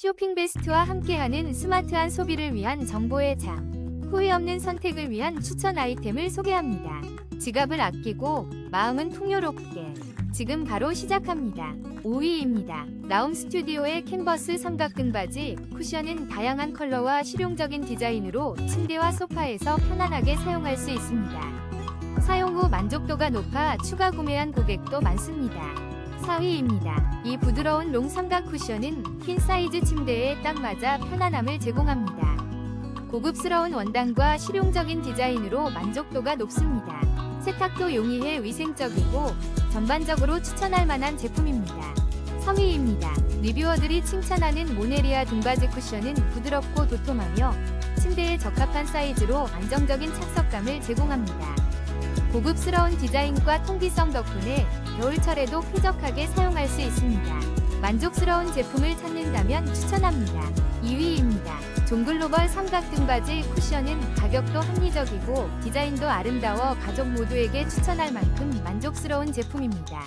쇼핑 베스트와 함께하는 스마트한 소비를 위한 정보의 장. 후회 없는 선택을 위한 추천 아이템을 소개합니다. 지갑을 아끼고 마음은 풍요롭게. 지금 바로 시작합니다. 5위입니다. 나움 스튜디오의 캔버스 삼각등 바지 쿠션은 다양한 컬러와 실용적인 디자인으로 침대와 소파에서 편안하게 사용할 수 있습니다. 사용 후 만족도가 높아 추가 구매한 고객도 많습니다. 4위입니다. 이 부드러운 롱 삼각 쿠션은 퀸 사이즈 침대에 딱 맞아 편안함을 제공합니다. 고급스러운 원단과 실용적인 디자인으로 만족도가 높습니다. 세탁도 용이해 위생적이고 전반적으로 추천할 만한 제품입니다. 3위입니다. 리뷰어들이 칭찬하는 모네리아 등받이 쿠션은 부드럽고 도톰하며 침대에 적합한 사이즈로 안정적인 착석감을 제공합니다. 고급스러운 디자인과 통기성 덕분에 겨울철에도 쾌적하게 사용할 수 있습니다. 만족스러운 제품을 찾는다면 추천합니다. 2위입니다. 종글로벌 삼각 등받이 쿠션은 가격도 합리적이고 디자인도 아름다워 가족 모두에게 추천할 만큼 만족스러운 제품입니다.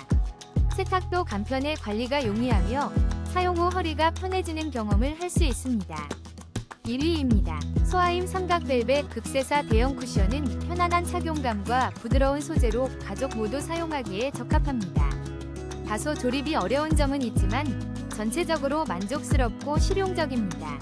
세탁도 간편해 관리가 용이하며 사용 후 허리가 편해지는 경험을 할 수 있습니다. 1위입니다. 소아임 삼각 벨벳 극세사 대형 쿠션은 편안한 착용감과 부드러운 소재로 가족 모두 사용하기에 적합합니다. 다소 조립이 어려운 점은 있지만 전체적으로 만족스럽고 실용적입니다.